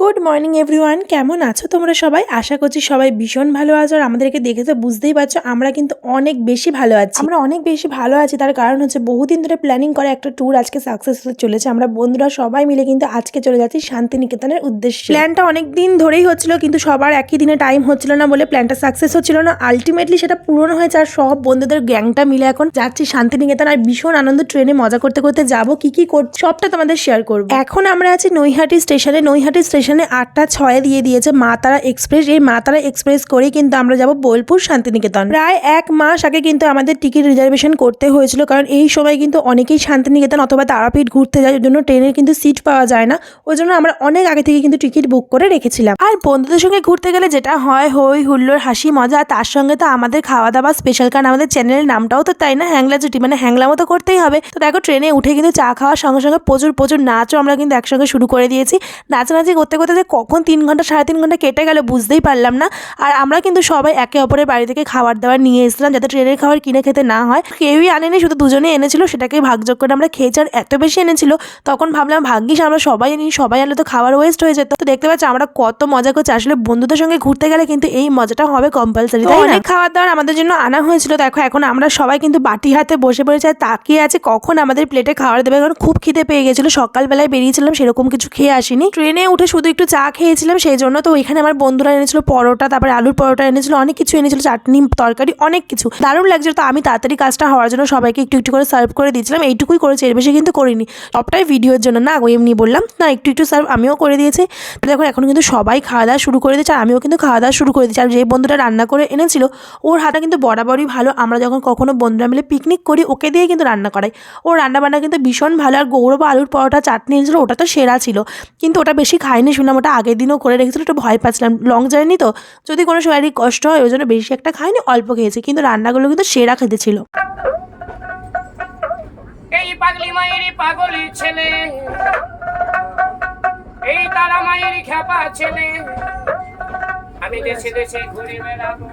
Good morning everyone কেমন আছো তোমরা সবাই? আশা করছি সবাই ভীষণ ভালো আছো আর আমাদেরকে দেখে তো বুঝতেই পারছ আমরা কিন্তু অনেক বেশি ভালো আছি। আমরা অনেক বেশি ভালো আছি তার কারণ হচ্ছে বহুদিন ধরে প্ল্যানিং করা একটা ট্যুর আজকে সাকসেস হতে চলেছে। আমরা বন্ধুরা সবাই মিলে কিন্তু আজকে চলে যাচ্ছি শান্তিনিকেতনের উদ্দেশ্যে। প্ল্যানটা অনেক দিন ধরেই হচ্ছিল কিন্তু সবার একই দিনে টাইম হচ্ছিল না বলে প্ল্যানটা সাকসেস হচ্ছিল না। আলটিমেটলি সেটা পূরণ হয়েছে আর সব বন্ধুদের গ্যাংটা মিলে এখন যাচ্ছি শান্তিনিকেতন আর ভীষণ আনন্দ ট্রেনে মজা করতে করতে যাব কি কি করছি সবটা তোমাদের শেয়ার করব। এখন আমরা আছি নৈহাটি স্টেশনে নৈহাটি স্টেশনে আটটা ছয়ে দিয়ে দিয়েছে মা তারা এক্সপ্রেস। এই মা তারা এক্সপ্রেস করেই কিন্তু আমরা যাব বোলপুর শান্তিনিকেতন। প্রায় এক মাস আগে কিন্তু আমাদের টিকিট রিজার্ভেশন করতে হয়েছিল কারণ এই সময় কিন্তু অনেকেই শান্তিনিকেতন অথবা তারাপীঠ ঘুরতে যায় ওই জন্য ট্রেনের কিন্তু সিট পাওয়া যায় না। ওই জন্য আমরা অনেক আগে থেকে কিন্তু টিকিট বুক করে রেখেছিলাম। আর বন্ধুদের সঙ্গে ঘুরতে গেলে যেটা হয়, হই হুল্লোর হাসি, মজা তার সঙ্গে তো আমাদের খাওয়া দাওয়া স্পেশাল কারণ আমাদের চ্যানেলের নামটাও তো তাই না? হ্যাংলা জুটি মানে হ্যাংলামো তো করতেই হবে। তো দেখো, ট্রেনে উঠে কিন্তু চা খাওয়ার সঙ্গে সঙ্গে প্রচুর প্রচুর নাচও আমরা কিন্তু একসঙ্গে শুরু করে দিয়েছি। নাচানাচি করতে করতে যে কখন তিন ঘণ্টা সাড়ে তিন ঘণ্টা কেটে গেল বুঝতেই পারলাম না। আর আমরা কিন্তু সবাই একে অপরের বাড়ি থেকে খাবার দাবার নিয়ে এসেছিলাম যাতে ট্রেনের খাবার কিনে খেতে না হয়। কেউই আনেনি শুধু দুজনেই এনেছিল সেটাকে ভাগযোগ করে আমরা খেয়েছি। আর এত বেশি এনেছিল তখন ভাবলাম ভাগ্যিস আমরা সবাই আনি সবাই আনলে তো খাবার ওয়েস্ট হয়ে যেত। তো দেখতে পাচ্ছি আমরা কত মজা করছি। আসলে বন্ধুদের সঙ্গে ঘুরতে গেলে কিন্তু এই মজাটা হবে কম্পালসারি অনেক খাবার দাবার আমাদের জন্য আনা হয়েছিল। দেখো এখন আমরা সবাই কিন্তু বাটি হাতে বসে পড়েছি আর তাকিয়ে আছে কখন আমাদের প্লেটে খাবার দেবে। কারণ খুব খিদে পেয়ে গেছিল। সকালবেলায় বেরিয়েছিলাম সেরকম কিছু খেয়ে আসিনি। ট্রেনে উঠে শুধু একটু চা খেয়েছিলাম, সেই জন্য তো ওইখানে আমার বন্ধুরা এনেছিল পরোটা, তারপরে আলুর পরোটা এনেছিল, অনেক কিছু এনেছিল, চাটনি, তরকারি, অনেক কিছু। দারুণ লাগছিল। তো আমি তাড়াতাড়ি কাজটা হওয়ার জন্য সবাইকে একটু একটু করে সার্ভ করে দিয়েছিলাম। এইটুকুই করেছি, এর বেশি কিন্তু করিনি। সবটাই ভিডিওর জন্য। না এমনি বললাম, না একটু একটু সার্ভ আমিও করে দিয়েছি। তো দেখো, এখন কিন্তু সবাই খাওয়া দাওয়া শুরু করে দিয়েছে, আর আমিও কিন্তু খাওয়া দাওয়া শুরু করে দিয়েছি। আর যে বন্ধুটা রান্না করে এনেছিল, ওর হাতটা কিন্তু বরাবরই ভালো। আমরা যখন কখনো বন্ধুরা মিলে পিকনিক করি, ওকে দিয়ে কিন্তু রান্না করাই। ওর রান্না বান্না কিন্তু ভীষণ ভালো। আর গৌরব আলুর পরোটা, চাটনি এনেছিল, ওটা তো সেরা ছিল। কিন্তু ওটা বেশি খাইনি শুনলাম ওটা আগের দিনও করে রেখেছিল, একটু ভয় পাচ্ছিলাম। লং জার্নি তো, যদি কোনো শারীরিক কষ্ট হয়, ওই জন্য বেশি একটা খাইনি, অল্প খেয়েছি, কিন্তু রান্নাগুলো কিন্তু সেরা খেতে ছিল। এই পাগলি মায়ের পাগলি ছেলে, এই তারা মায়ের খ্যাপা ছেলে, আমি দেশে দেশে ঘুরে বেড়াবো।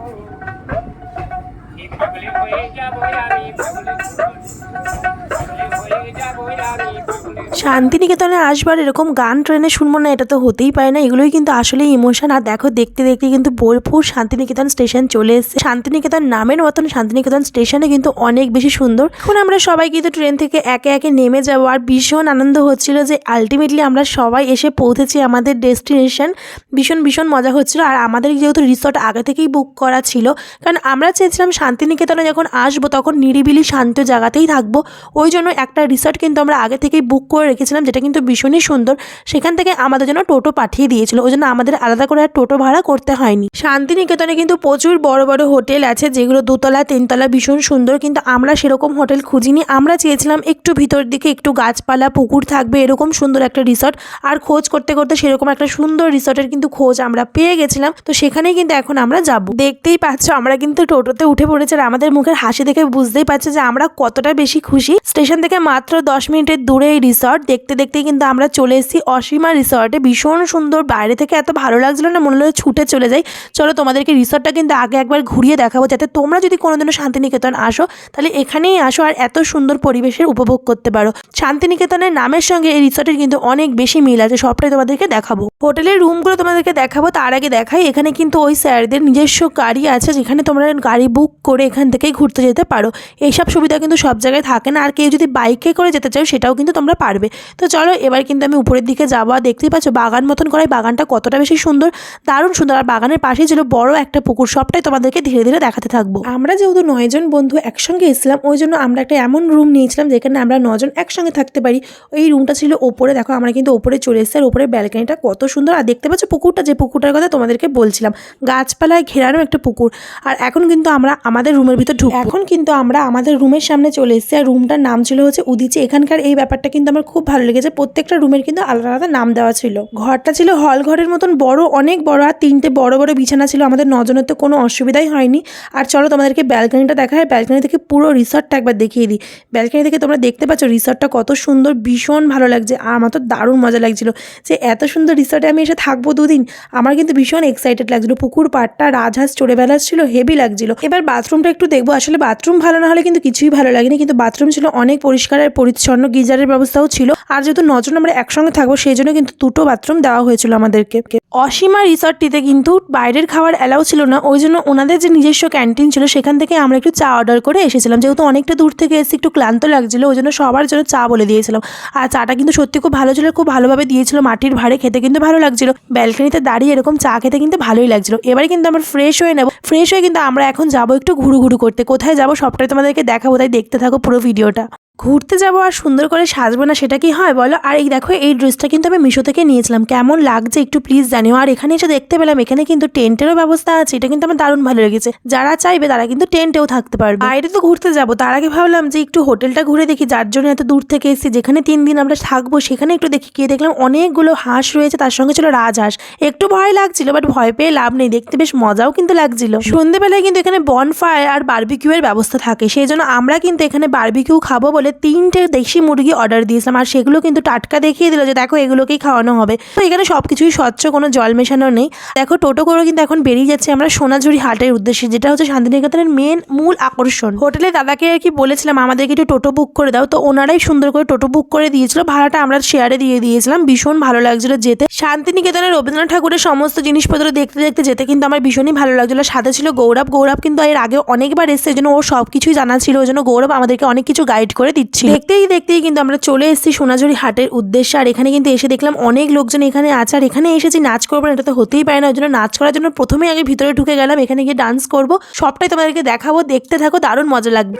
শান্তিনিকেতনে আসবার এরকম গান, ট্রেনে শুনব না, এটা তো হতেই পারে না। এগুলোই কিন্তু আসলে ইমোশন আর দেখো, দেখতে দেখতে কিন্তু বোলপুর শান্তিনিকেতন স্টেশন চলে এসেছে। শান্তিনিকেতন নামের মতন শান্তিনিকেতন স্টেশনে কিন্তু অনেক বেশি সুন্দর। এখন আমরা সবাই কিন্তু ট্রেন থেকে একে একে নেমে যাব, আর ভীষণ আনন্দ হচ্ছিল যে আলটিমেটলি আমরা সবাই এসে পৌঁছেছি আমাদের ডেস্টিনেশন ভীষণ ভীষণ মজা হচ্ছিল। আর আমাদের যেহেতু রিসর্ট আগে থেকেই বুক করা ছিল, কারণ আমরা চেয়েছিলাম শান্তিনিকেতনে যখন আসব, তখন নিরিবিলি শান্ত জায়গাতেই থাকব। ওই জন্য একটা রিসর্ট কিন্তু আমরা আগে থেকেই বুক করে রেখেছিলাম, যেটা কিন্তু ভীষণই সুন্দর। সেখান থেকে আমাদের জন্য টোটো পাঠিয়ে দিয়েছিল। ওই জন্য আমাদের আলাদা করে আর টোটো ভাড়া করতে হয়নি। শান্তিনিকেতনে কিন্তু প্রচুর বড় বড় হোটেল আছে, যেগুলো দুতলা, তিনতলা ভীষণ সুন্দর। কিন্তু আমরা সেরকম হোটেল খুঁজিনি। আমরা চেয়েছিলাম একটু ভিতর দিকে একটু গাছপালা, পুকুর থাকবে, এরকম সুন্দর একটা রিসর্ট আর খোঁজ করতে করতে সেরকম একটা সুন্দর রিসর্টের কিন্তু খোঁজ আমরা পেয়ে গেছিলাম। তো সেখানেই কিন্তু এখন আমরা যাব। দেখতেই পাচ্ছ, আমরা কিন্তু টোটোতে উঠে পড়েছি আর আমাদের মুখের হাসি দেখে বুঝতেই পারছে যে আমরা কতটা বেশি খুশি। স্টেশন থেকে মাত্র দশ মিনিটের দূরে এই রিসর্ট। দেখতে দেখতে কিন্তু আমরা চলে এসেছি অসীমা রিসর্টে। ভীষণ সুন্দর। বাইরে থেকে এত ভালো লাগছিল না, মনে হলো ছুটে চলে যাই। চলো তোমাদেরকে রিসর্টটা কিন্তু আগে একবার ঘুরিয়ে দেখাবো, যাতে তোমরা যদি কোনোদিনও শান্তিনিকেতন আসো, তাহলে এখানেই আসো আর এত সুন্দর পরিবেশের উপভোগ করতে পারো। শান্তিনিকেতনের নামের সঙ্গে এই রিসর্টের কিন্তু অনেক বেশি মিল আছে, সবটাই তোমাদেরকে দেখাবো। হোটেলের রুমগুলো তোমাদেরকে দেখাবো, তার আগে দেখাই, এখানে কিন্তু ওই স্যারদের নিজস্ব গাড়ি আছে, যেখানে তোমরা গাড়ি বুক করে এখান থেকেই ঘুরতে যেতে পারো। এইসব সুবিধা কিন্তু সব জায়গায় থাকে না। আর কেউ যদি বাইকে করে যেতে চাও, সেটাও কিন্তু তোমরা পারবে। তো চলো, এবার কিন্তু আমি উপরের দিকে আর দেখতেই পাচ্ছ, বাগান মতন করাই। বাগানটা কতটা বেশি সুন্দর, দারুণ সুন্দর। আর বাগানের পাশেই ছিল বড় একটা পুকুর। সবটাই তোমাদেরকে ধীরে ধীরে দেখাতে থাকব। আমরা যেহেতু নয়জন বন্ধু একসঙ্গে এসেছিলাম, ওই জন্য আমরা একটা এমন রুম নিয়েছিলাম, যেখানে আমরা নজন একসঙ্গে থাকতে পারি। ওই রুমটা ছিল ওপরে। দেখো, আমরা কিন্তু ওপরে চলে এসেছি। আর ওপরে ব্যালকানিটা কত সুন্দর। আর দেখতে পাচ্ছ, পুকুরটা যে পুকুরটার কথা তোমাদেরকে বলছিলাম, গাছপালায় ঘেরানো একটা পুকুর। আর এখন কিন্তু আমরা, আমাদের রুমের ভিতর ঢুক এখন কিন্তু আমরা আমাদের রুমের সামনে চলে এসেছি আর রুমটার নাম ছিল হচ্ছে উদিচি। এখানকার এই ব্যাপারটা কিন্তু আমার খুব ভালো লেগেছে। প্রত্যেকটা রুমের কিন্তু আলাদা আলাদা নাম দেওয়া ছিল। ঘরটা ছিল হল ঘরের মতন, বড়, অনেক বড় আর তিনটে বড় বড় বিছানা ছিল। আমাদের নজনের তো কোনো অসুবিধাই হয়নি। আর চলো তোমাদেরকে ব্যালকানিটা দেখা হয় ব্যালকানি থেকে পুরো রিসর্টটা একবার দেখিয়ে দিই। ব্যালকানি থেকে তোমরা দেখতে পাচ্ছ রিসর্টটা কত সুন্দর, ভীষণ ভালো লাগছে। আর আমার তো দারুণ মজা লাগছিল যে এত সুন্দর রিসর্টে আমি এসে থাকব দুদিন। আমার কিন্তু ভীষণ এক্সাইটেড লাগছিল। পুকুর পাড়টা, রাজহাঁস চড়ে বেড়াচ্ছিল হেভি লাগছিল। এবার বাথরুম বাথরুমটা একটু দেখব। আসলে বাথরুম ভালো না হলে কিন্তু কিছুই ভালো লাগেনি। কিন্তু বাথরুম ছিল অনেক পরিষ্কার আর পরিচ্ছন্ন, গিজারের ব্যবস্থাও ছিল। আর যেহেতু নজন আমরা একসঙ্গে থাকব, সেই জন্য কিন্তু দুটো বাথরুম দেওয়া হয়েছিল আমাদেরকে। অসীমা রিসর্টটিতে কিন্তু বাইরের খাবার অ্যালাউ ছিল না। ওই জন্য ওনাদের যে নিজস্ব ক্যান্টিন ছিল, সেখান থেকে আমরা একটু চা অর্ডার করে এসেছিলাম। যেহেতু অনেকটা দূর থেকে এসে একটু ক্লান্ত লাগছিল, ওই জন্য সবার জন্য চা বলে দিয়েছিলাম। আর চাটা কিন্তু সত্যি খুব ভালো ছিল, খুব ভালোভাবে দিয়েছিল মাটির ভাড়ে, খেতে কিন্তু ভালো লাগছিল। ব্যালকনিতে দাঁড়িয়ে এরকম চা খেতে কিন্তু ভালোই লাগছিল। এবারে কিন্তু আমরা ফ্রেশ হয়ে নেব। ফ্রেশ হয়ে কিন্তু আমরা এখন যাব একটু ঘুরু ঘুরু করতে। কোথায় যাব সবটাই তোমাদেরকে দেখাবো তাই দেখতে থাকো পুরো ভিডিওটা ঘুরতে যাব আর সুন্দর করে সাজবো না, সেটা কি হয় বলো? আর এই দেখো, এই ড্রেসটা কিন্তু আমি মিশো থেকে নিয়েছিলাম। কেমন লাগছে একটু প্লিজ জানিও। আর এখানে এসে দেখতে পেলাম, এখানে কিন্তু টেন্টেরও ব্যবস্থা আছে। এটা কিন্তু আমার দারুণ ভালো লেগেছে। যারা চাইবে তারা কিন্তু টেন্টেও থাকতে পারবে। বাইরে তো ঘুরতে যাব। তার আগে ভাবলাম যে একটু হোটেলটা ঘুরে দেখি, যার জন্য এত দূর থেকে এসেছি। যেখানে তিন দিন আমরা থাকব, সেখানে একটু দেখি। গিয়ে দেখলাম অনেকগুলো হাঁস রয়েছে, তার সঙ্গে ছিল রাজহাঁস। একটু ভয় লাগছিল বাট ভয় পেয়ে লাভ নেই। দেখতে বেশ মজাও কিন্তু লাগছিল। সন্ধেবেলায় কিন্তু এখানে বন ফায়ার আর বার্বিকিউ এর ব্যবস্থা থাকে। সেই জন্য আমরা কিন্তু এখানে বার্বিকিউ খাব বলে তিনটে দেশি মুরগি অর্ডার দিয়েছিলাম আর সেগুলো কিন্তু টাটকা দেখিয়ে দিল যে দেখো এগুলোকেই খাওয়ানো হবে। তো এখানে সব কিছুই স্বচ্ছ, কোনো জল মেশানো নেই। দেখো টোটো করে কিন্তু এখন বেরিয়ে যাচ্ছে আমরা সোনাঝুরি হাটের উদ্দেশ্যে, যেটা হচ্ছে শান্তিনিকেতনের মেন মূল আকর্ষণ। হোটেলে দাদাকে আর কি বলেছিলাম, আমাদেরকে একটু টোটো বুক করে দাও। তো ওনারাই সুন্দর করে টোটো বুক করে দিয়েছিল। ভাড়াটা আমরা শেয়ারে দিয়ে দিয়েছিলাম। ভীষণ ভালো লাগছিল যেতে। শান্তিনিকেতনের রবীন্দ্রনাথ ঠাকুরের সমস্ত জিনিসপত্র দেখতে দেখতে যেতে কিন্তু আমার ভীষণই ভালো লাগছিল। সাথে ছিল গৌরব। গৌরব কিন্তু এর আগে অনেকবার এসছে জন্য ওর সব কিছুই জানা ছিল। ওই জন্য গৌরব আমাদেরকে অনেক কিছু গাইড করে দিচ্ছিল। দেখতেই দেখতেই কিন্তু আমরা চলে এসেছি সোনাঝুরি হাটের উদ্দেশ্যে। আর এখানে কিন্তু এসে দেখলাম অনেক লোকজন এখানে আছে। আর এখানে এসেছি নাচ করব না এটা তো হতেই পারে না। ওই জন্য নাচ করার জন্য প্রথমেই আগে ভিতরে ঢুকে গেলাম এখানে গিয়ে ডান্স করব। সবটাই তোমাদেরকে দেখাবো দেখতে থাকো দারুণ মজা লাগবে।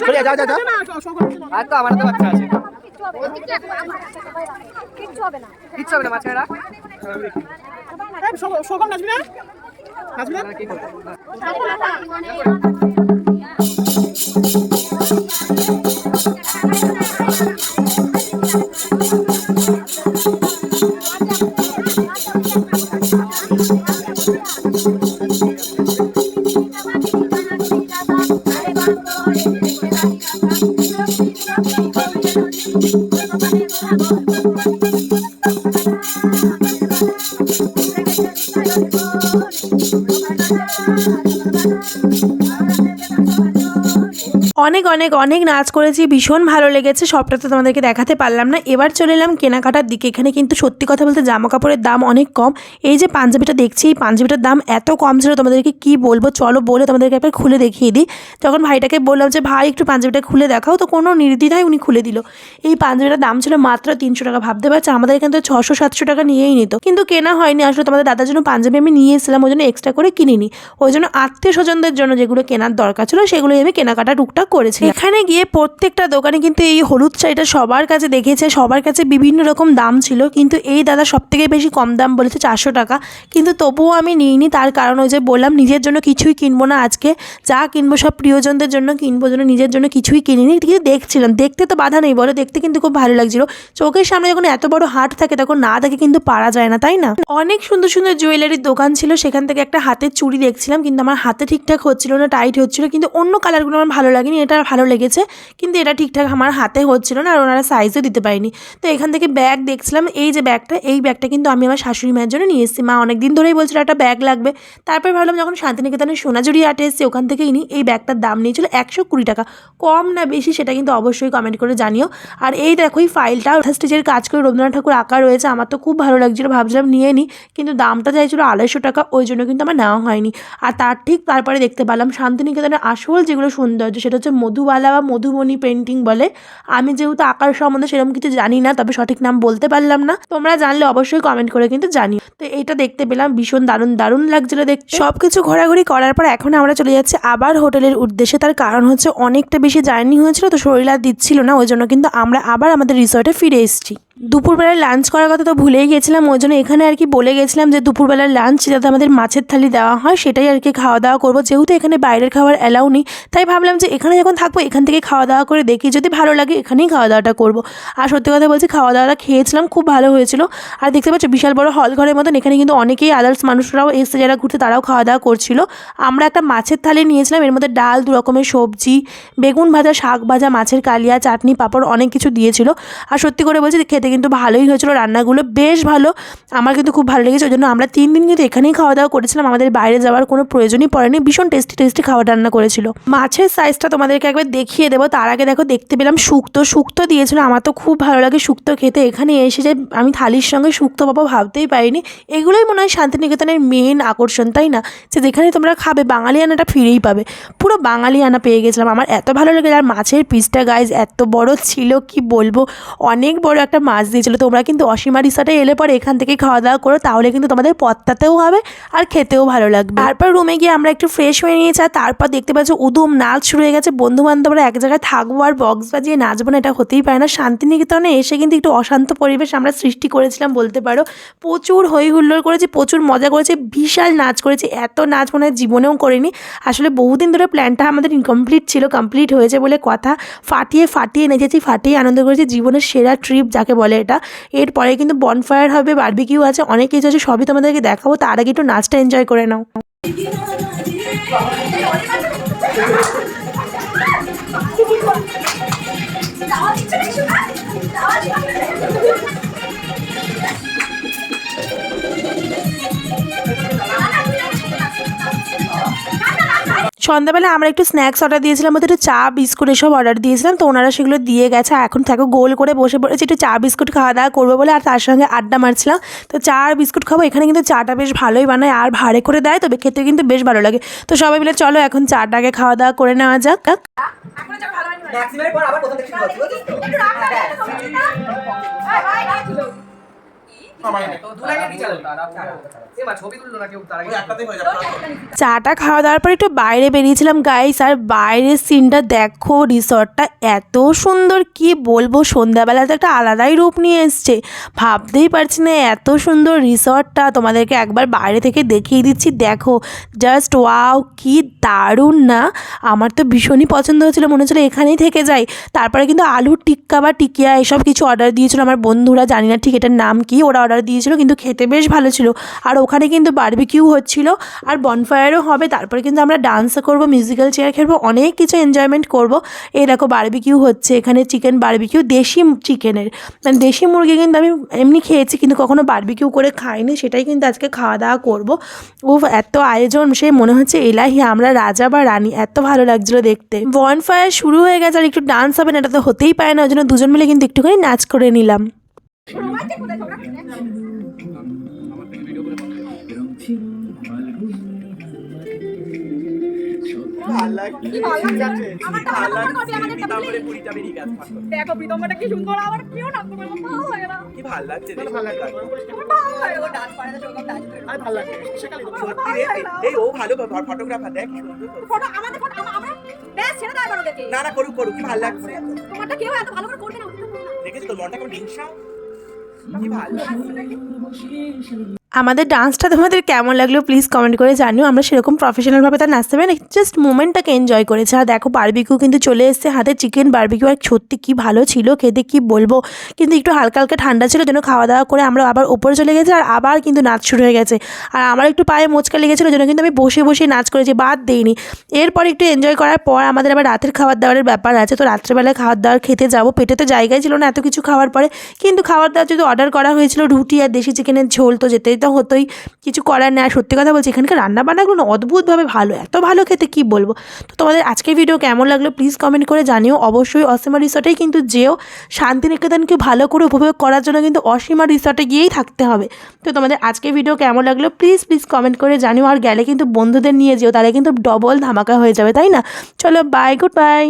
ছড়িয়ে যাও যাও যাও আর তো আমার তো বাচ্চা আছে। কিচ্ছু হবে না কিচ্ছু হবে না মাছেরা সকল নাচবি না? নাচবি না? Thank you. অনেক অনেক অনেক নাচ করেছি, ভীষণ ভালো লেগেছে, সবটা তো তোমাদেরকে দেখাতে পারলাম না। এবার চলে এলাম কেনাকাটার দিকে, এখানে কিন্তু সত্যি কথা বলতে জামা কাপড়ের দাম অনেক কম। এই যে পাঞ্জাবিটা দেখছি, এই পাঞ্জাবিটার দাম এত কম ছিল, তোমাদেরকে কি বলব? চলো বলে তোমাদেরকে একবার খুলে দেখিয়ে দিই। যখন ভাইটাকে বললাম যে, ভাই, একটু পাঞ্জাবিটা খুলে দেখাও। তো কোনো নির্দ্বিধায় উনি খুলে দিল। এই পাঞ্জাবিটার দাম ছিল মাত্র তিনশো টাকা, ভাবতে পারছে? আমাদের এখানে তো ছশো, সাতশো টাকা নিয়েই নিত। কিন্তু কেনা হয়নি, আসলে তোমাদের দাদার জন্য পাঞ্জাবি আমি নিয়ে এসেছিলাম, ওই জন্য এক্সট্রা করে কিনিনি। ওই জন্য আত্মীয় স্বজনদের জন্য যেগুলো কেনার দরকার ছিল, সেগুলোই আমি কেনাকাটা টুকটাক করেছি এখানে গিয়ে প্রত্যেকটা দোকানে কিন্তু এই হলুদ শাড়িটা সবার কাছে দেখেছে, সবার কাছে বিভিন্ন রকম দাম ছিল, কিন্তু এই দাদা সব থেকে বেশি কম দাম বলেছে চারশো টাকা। কিন্তু তবুও আমি নিইনি, তার কারণ ওই যে বললাম, নিজের জন্য কিছুই কিনবো না আজকে। যা কিনবো সব প্রিয়জনদের জন্য কিনবো জন্য নিজের জন্য কিছুই কিনিনি। কিন্তু দেখছিলাম, দেখতে তো বাধা নেই, বলো, দেখতে কিন্তু খুব ভালো লাগছিল। চোখের সামনে যখন এত বড় হাট থাকে, তখন না দেখে কিন্তু পারা যায় না, তাই না? অনেক সুন্দর সুন্দর জুয়েলারির দোকান ছিল, সেখান থেকে একটা হাতের চুড়ি দেখছিলাম, কিন্তু আমার হাতে ঠিকঠাক হচ্ছিল না, টাইট হচ্ছিল, কিন্তু অন্য কালারগুলো আমার ভালো লাগেনি। এটা ভালো লেগেছে, কিন্তু এটা ঠিকঠাক আমার হাতে হচ্ছিল না আর ওনারা সাইজও দিতে পারেনি। তো এখান থেকে ব্যাগ দেখছিলাম, এই যে ব্যাগটা এই ব্যাগটা কিন্তু আমি আমার শাশুড়ি মায়ের জন্য নিয়ে এসেছি। মা অনেক দিন ধরেই বলছিল, একটা ব্যাগ লাগবে। তারপর ভাবলাম যখন শান্তিনিকেতনের সোনাঝুরি আটে এসেছি, ওখান থেকেই নিই। এই ব্যাগটার দাম নিয়েছিল একশো কুড়ি টাকা। কম না বেশি সেটা কিন্তু অবশ্যই কমেন্ট করে জানিও। আর এই দেখো, এই ফাইলটা স্টেজের কাজ করে রবীন্দ্রনাথ ঠাকুর আঁকা রয়েছে, আমার তো খুব ভালো লাগছিল, ভাবছিলাম নিয়ে নিই, কিন্তু দামটা চাইছিল আড়াইশো টাকা, ওই জন্য কিন্তু আমার নেওয়া হয়নি। আর তার ঠিক তারপরে দেখতে পেলাম শান্তিনিকেতনের আসল যেগুলো সৌন্দর্য, সেটা হচ্ছে মধুবালা বা মধুবনী পেন্টিং বলে। আমি যেহেতু আঁকার সম্বন্ধে সেরকম কিছু জানি না, তবে সঠিক নাম বলতে পারলাম না। তোমরা জানলে অবশ্যই কমেন্ট করে কিন্তু জানি তো এটা দেখতে পেলাম, ভীষণ দারুণ দারুণ লাগছিল দেখতে। সব কিছু ঘোরাঘুরি করার পর এখন আমরা চলে যাচ্ছি আবার হোটেলের উদ্দেশ্যে। তার কারণ হচ্ছে অনেকটা বেশি জার্নি হয়েছিল, তো শরীর আর দিচ্ছিল না, ওই জন্য কিন্তু আমরা আবার আমাদের রিসর্টে ফিরে এসেছি। দুপুরবেলায় লাঞ্চ করার কথা তো ভুলেই গেছিলাম, ওই জন্য এখানে আর কি বলে গেছিলাম যে দুপুরবেলার লাঞ্চ যাতে আমাদের মাছের থালি দেওয়া হয়, সেটাই আর কি খাওয়া দাওয়া করব। যেহেতু এখানে বাইরের খাবার অ্যালাউ নেই, তাই ভাবলাম যে এখানে যখন থাকব, এখান থেকে খাওয়া দাওয়া করে দেখি, যদি ভালো লাগে এখানেই খাওয়া দাওয়াটা করব। আর সত্যি কথা বলছি, খাওয়া দাওয়াটা খেয়েছিলাম, খুব ভালো হয়েছিল। আর দেখতে পাচ্ছ, বিশাল বড় হল ঘরের মতন, এখানে কিন্তু অনেকেই আদার্স মানুষরাও এসে যারা ঘুরতে, তারাও খাওয়া দাওয়া করছিল। আমরা একটা মাছের থালি নিয়েছিলাম, এর মধ্যে ডাল, দু রকমের সবজি, বেগুন ভাজা, শাক ভাজা, মাছের কালিয়া, চাটনি, পাঁপড়, অনেক কিছু দিয়েছিল। আর সত্যি করে বলছি, খেতে খেতে কিন্তু ভালোই হয়েছিল, রান্নাগুলো বেশ ভালো। আমার কিন্তু খুব ভালো লেগেছে ওই জন্য আমরা তিন দিন কিন্তু এখানেই খাওয়া দাওয়া করেছিলাম। আমাদের বাইরে যাওয়ার কোনো প্রয়োজনই পড়েনি, ভীষণ টেস্টি টেস্টি খাবার রান্না করেছিল। মাছের সাইজটা তোমাদেরকে একবার দেখিয়ে দেবো। তার আগে দেখো, দেখতে পেলাম শুক্তো। শুক্তো দিয়েছিল, আমার তো খুব ভালো লাগে শুক্তো খেতে। এখানে এসে যে আমি থালির সঙ্গে শুক্তো পাবো ভাবতেই পারিনি। এগুলোই মনে হয় শান্তিনিকেতনের মেন আকর্ষণ, তাই না? যে যেখানে তোমরা খাবে, বাঙালিয়ানাটা ফিরেই পাবে। পুরো বাঙালিয়ানা পেয়ে গেছিলাম। আমার এত ভালো লেগেছে, আর মাছের পিসটা গাইজ এত বড় ছিল, কি বলব? অনেক বড় একটা মাছ দিয়েছিল। তোমরা কিন্তু অসীমা রিসার্টে এলে পরে এখান থেকে খাওয়া দাওয়া করো, তাহলে কিন্তু তোমাদের পত্তাতেও হবে আর খেতেও ভালো লাগবে। তারপর রুমে গিয়ে আমরা একটু ফ্রেশ হয়ে নিয়েছি আর তারপর দেখতে পাচ্ছ উদুম নাচ শুরু হয়ে গেছে। বন্ধু বান্ধবরা এক জায়গায় থাকব আর বক্স বাজিয়ে নাচবো না, এটা হতেই পারে না। শান্তিনিকেতনে এসে কিন্তু একটু অশান্ত পরিবেশ আমরা সৃষ্টি করেছিলাম বলতে পারো। প্রচুর হই হুল্লোড় করেছি, প্রচুর মজা করেছি, বিশাল নাচ করেছি। এত নাচ মনে হয় জীবনেও করিনি। আসলে বহুদিন ধরে প্ল্যানটা আমাদের ইনকমপ্লিট ছিল কমপ্লিট হয়েছে বলে কথা। ফাটিয়ে ফাটিয়ে নেচেছি, ফাটিয়ে আনন্দ করেছি। জীবনের সেরা ট্রিপ যাকে বলে এটা। এরপরে কিন্তু বনফায়ার হবে বার্বিকিউ আছে, অনেক কিছু আছে, সবই তোমাদেরকে দেখাবো। তার আগে একটু নাচটা এনজয় করে নাও। সন্ধ্যাবেলা আমরা একটু স্ন্যাক্স অর্ডার দিয়েছিলাম ওদের একটু চা বিস্কুট এসব অর্ডার দিয়েছিলাম তো ওনারা সেগুলো দিয়ে গেছে এখন থাকো গোল করে বসে পড়েছি একটু চা বিস্কুট খাওয়া দাওয়া করব বলে আর তার সঙ্গে আড্ডা মারছিলাম। তো চা আর বিস্কুট খাব এখানে কিন্তু চাটা বেশ ভালোই বানায় আর ভাড়ে করে দেয় তবে খেতে কিন্তু বেশ ভালো লাগে। তো সবাই মিলে চলো এখন চাটাকে খাওয়া দাওয়া করে নেওয়া যাক। পর আবার চাটা খাওয়া দাওয়ার পর একটু বাইরে বেরিয়েছিলাম গাইস আর বাইরের সিনটা দেখো রিসর্টটা এত সুন্দর কি বলব সন্ধ্যাবেলা তো একটা আলাদাই রূপ নিয়ে এসছে। ভাবতেই পারছি না এত সুন্দর রিসর্টটা তোমাদেরকে একবার বাইরে থেকে দেখিয়ে দিচ্ছি দেখো। জাস্ট ওয়াও কি দারুণ না? আমার তো ভীষণই পছন্দ হয়েছিল মনে হচ্ছিল এখানেই থেকে যাই। তারপরে কিন্তু আলুর টিক্কা বা টিকিয়া এসব কিছু অর্ডার দিয়েছিল আমার বন্ধুরা জানি না ঠিক এটার নাম কি ওরা অর্ডার দিয়েছিল, কিন্তু খেতে বেশ ভালো ছিল। আর ওখানে কিন্তু বারবিকিউ হচ্ছিল, আর বনফায়ারও হবে। তারপরে কিন্তু আমরা ডান্সও করব মিউজিক্যাল চেয়ার খেলব, অনেক কিছু এনজয়মেন্ট করব। এই দেখো বারবিকিউ হচ্ছে, এখানে চিকেন বারবিকিউ দেশি চিকেনের মানে দেশি মুরগি কিন্তু আমি এমনি খেয়েছি, কিন্তু কখনো বারবিকিউ করে খাইনি, সেটাই কিন্তু আজকে খাওয়া দাওয়া করব। ও এত আয়োজন সে মনে হচ্ছে এলাহি, আমরা রাজা বা রানী, এত ভালো লাগছিল দেখতে। বনফায়ার শুরু হয়ে গেছে, আর একটু ডান্স হবে না, এটা তো হতেই পারে না, ওই জন্য দুজন মিলে কিন্তু একটুখানি নাচ করে নিলাম। দেখো প্রীতমটা কি সুন্দর আবার কেউ না তোমার ভালো লাগে না। কি ভালো লাগছে ভালো লাগে ভালো লাগে ও ডান্স করে না। সেরকম ডান্স করে আর ভালো এই- ও ফটোগ্রাফার দেখ কি সুন্দর করে। ফটো আমাদের ফটো আমরা বেশ ছেড়ে দাও ওদেরকে। না না করুক করুক কি ভালো লাগছে তোমারটা কেউ এত ভালো করে করবে না? দেখেছিস তোর মনটা কেমন হিংসা? 你把那书。আমাদের ডান্সটা তোমাদের কেমন লাগল প্লিজ কমেন্ট করে জানিও। আমরা সেরকম প্রফেশনালভাবে তার নাচতে পারি জাস্ট মুমেন্টটাকে এনজয় করেছি। আর দেখো বারবিকিউ কিন্তু চলে এসেছে, হাতে চিকেন বারবিকিউ আর সত্যি কী ভালো ছিল, খেতে কি বলব? কিন্তু একটু হালকা হালকা ঠান্ডা ছিল, যেন খাওয়া দাওয়া করে আমরা আবার ওপরে চলে গেছি, আর আবার কিন্তু নাচ শুরু হয়ে গেছে। আর আমার একটু পায়ে মোচকা লেগেছিলো, যেন কিন্তু আমি বসে বসে নাচ করেছি, বাদ দেইনি। এরপর একটু এনজয় করার পর আমাদের আবার রাতের খাবার দাবারের ব্যাপার আছে, তো রাত্রেবেলায় খাবার দাবার খেতে যাব। পেটে তো জায়গায় ছিল না এত কিছু খাওয়ার পরে, কিন্তু খাবার দাবার যদি অর্ডার করা হয়েছিল, রুটি আর দেশি চিকেনের ঝোল, তো যেতেই তো হতোই। কিছু করার আর সত্যি কথা বলছি, এখানকার রান্না বান্নাগুলো না অদ্ভুতভাবে ভালো। এত ভালো খেতে, কি বলব? তো তোমাদের আজকের ভিডিও কেমন লাগল প্লিজ কমেন্ট করে জানিও। অবশ্যই অসীমা রিসর্টেই কিন্তু যেও। শান্তিনিকেতনকে ভালো করে উপভোগ করার জন্য কিন্তু অসীমা রিসর্টে গিয়েই থাকতে হবে। তো তোমাদের আজকের ভিডিও কেমন লাগল প্লিজ প্লিজ কমেন্ট করে জানিও। আর গেলে কিন্তু বন্ধুদের নিয়ে যেও, তাহলে কিন্তু ডবল ধামাকা হয়ে যাবে, তাই না? চলো বাই গুড বাই